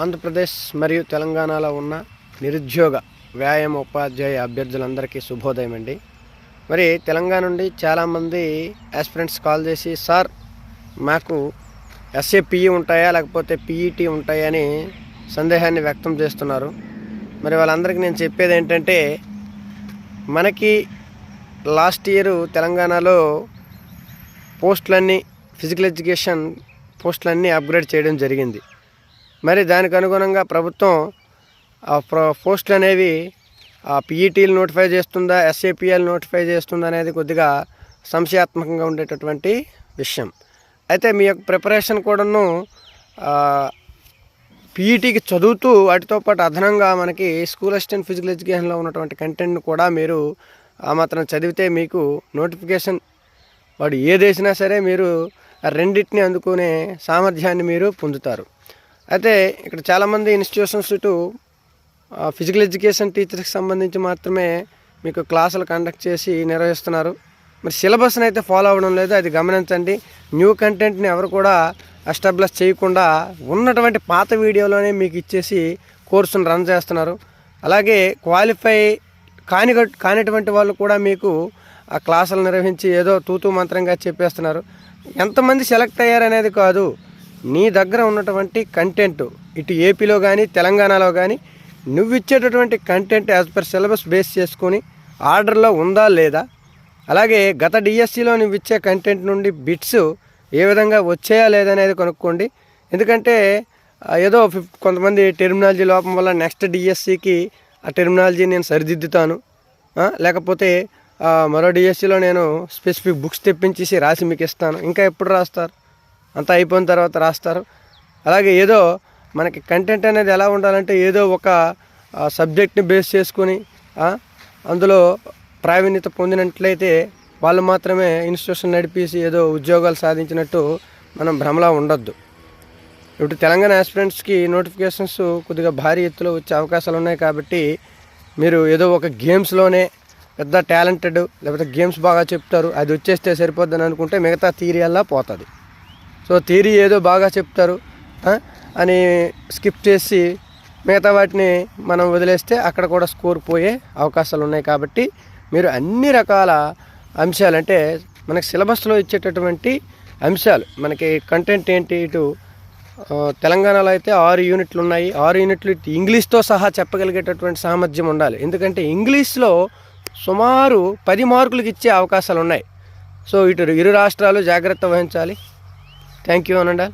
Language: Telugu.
ఆంధ్రప్రదేశ్ మరియు తెలంగాణలో ఉన్న నిరుద్యోగ వ్యాయామ ఉపాధ్యాయ అభ్యర్థులందరికీ శుభోదయం అండి. మరి తెలంగాణ నుండి చాలామంది ఆస్పిరెంట్స్ కాల్ చేసి సార్ మాకు ఎస్ఏపిఈ ఉంటాయా లేకపోతే పీఈటీ ఉంటాయా అని సందేహాన్ని వ్యక్తం చేస్తున్నారు. మరి వాళ్ళందరికీ నేను చెప్పేది ఏంటంటే మనకి లాస్ట్ ఇయర్ తెలంగాణలో పోస్టులన్నీ ఫిజికల్ ఎడ్యుకేషన్ పోస్టులన్నీ అప్గ్రేడ్ చేయడం జరిగింది. మరి దానికి అనుగుణంగా ప్రభుత్వం ఆ పోస్టులు అనేవి ఆ పీఈటీలు నోటిఫై చేస్తుందా ఎస్ఏపిఎల్ నోటిఫై చేస్తుందా అనేది కొద్దిగా సంశయాత్మకంగా ఉండేటటువంటి విషయం. అయితే మీ యొక్క ప్రిపరేషన్ కూడాను పీఈటీకి చదువుతూ వాటితో పాటు అదనంగా మనకి స్కూల్ అసిస్టెంట్ ఫిజికల్ ఎడ్యుకేషన్లో ఉన్నటువంటి కంటెంట్ని కూడా మీరు ఆ మాత్రం చదివితే మీకు నోటిఫికేషన్ వాడు ఏది వేసినా సరే మీరు రెండింటిని అందుకునే సామర్థ్యాన్ని మీరు పొందుతారు. అయితే ఇక్కడ చాలామంది ఇన్స్టిట్యూషన్స్ చుట్టూ ఫిజికల్ ఎడ్యుకేషన్ టీచర్కి సంబంధించి మాత్రమే మీకు క్లాసులు కండక్ట్ చేసి నిర్వహిస్తున్నారు. మరి సిలబస్ని అయితే ఫాలో అవ్వడం లేదు అది గమనించండి. న్యూ కంటెంట్ని ఎవరు కూడా ఎస్టాబ్లిష్ చేయకుండా ఉన్నటువంటి పాత వీడియోలోనే మీకు ఇచ్చేసి కోర్సును రన్ చేస్తున్నారు. అలాగే క్వాలిఫై కాని కానిటువంటి వాళ్ళు కూడా మీకు ఆ క్లాసులు నిర్వహించి ఏదో తూతూ మంత్రంగా చెప్పేస్తున్నారు. ఎంతమంది సెలెక్ట్ అయ్యారనేది కాదు. నీ దగ్గర ఉన్నటువంటి కంటెంట్ ఇటు ఏపీలో కానీ తెలంగాణలో కానీ నువ్వు ఇచ్చేటటువంటి content as per syllabus base చేసుకొని ఆర్డర్లో ఉందా లేదా? అలాగే గత డిఎస్సిలో నువ్వు ఇచ్చే కంటెంట్ నుండి బిట్స్ ఏ విధంగా వచ్చాయా లేదనేది కనుక్కోండి. ఎందుకంటే ఏదో ఫిఫ్ కొంతమంది టెర్మినాలజీ లోపం వల్ల నెక్స్ట్ డిఎస్సికి ఆ టెర్మినాలజీ నేను సరిదిద్దుతాను. లేకపోతే మరో డిఎస్సిలో నేను స్పెసిఫిక్ బుక్స్ తెప్పించేసి రాసి మీకు ఇస్తాను. ఇంకా ఎప్పుడు రాస్తారు? అంతా అయిపోయిన తర్వాత రాస్తారు. అలాగే ఏదో మనకి కంటెంట్ అనేది ఎలా ఉండాలంటే ఏదో ఒక సబ్జెక్ట్ని బేస్ చేసుకొని అందులో ప్రావీణ్యత పొందినట్లయితే వాళ్ళు మాత్రమే ఇన్స్టిట్యూషన్ నడిపేసి ఏదో ఉద్యోగాలు సాధించినట్టు మనం భ్రమలా ఉండొద్దు. ఇప్పుడు తెలంగాణ ఆస్పిరెంట్స్కి నోటిఫికేషన్స్ కొద్దిగా భారీ ఎత్తులో వచ్చే అవకాశాలు ఉన్నాయి కాబట్టి మీరు ఏదో ఒక గేమ్స్లోనే పెద్ద టాలెంటెడ్ లేకపోతే గేమ్స్ బాగా చెప్తారు అది వచ్చేస్తే సరిపోద్దని అనుకుంటే మిగతా థీరీ అలా పోతుంది. సో థియరీ ఏదో బాగా చెప్తారు అని స్కిప్ చేసి మిగతా వాటిని మనం వదిలేస్తే అక్కడ కూడా స్కోర్ పోయే అవకాశాలు ఉన్నాయి కాబట్టి మీరు అన్ని రకాల అంశాలు అంటే మనకి సిలబస్లో ఇచ్చేటటువంటి అంశాలు మనకి కంటెంట్ ఏంటి ఇటు తెలంగాణలో అయితే ఆరు యూనిట్లు ఉన్నాయి. ఆరు యూనిట్లు ఇంగ్లీష్తో సహా చెప్పగలిగేటటువంటి సామర్థ్యం ఉండాలి. ఎందుకంటే ఇంగ్లీష్లో సుమారు పది మార్కులకు ఇచ్చే అవకాశాలు ఉన్నాయి. సో ఇటు ఇరు రాష్ట్రాలు జాగ్రత్త వహించాలి. Thank you, Anandal.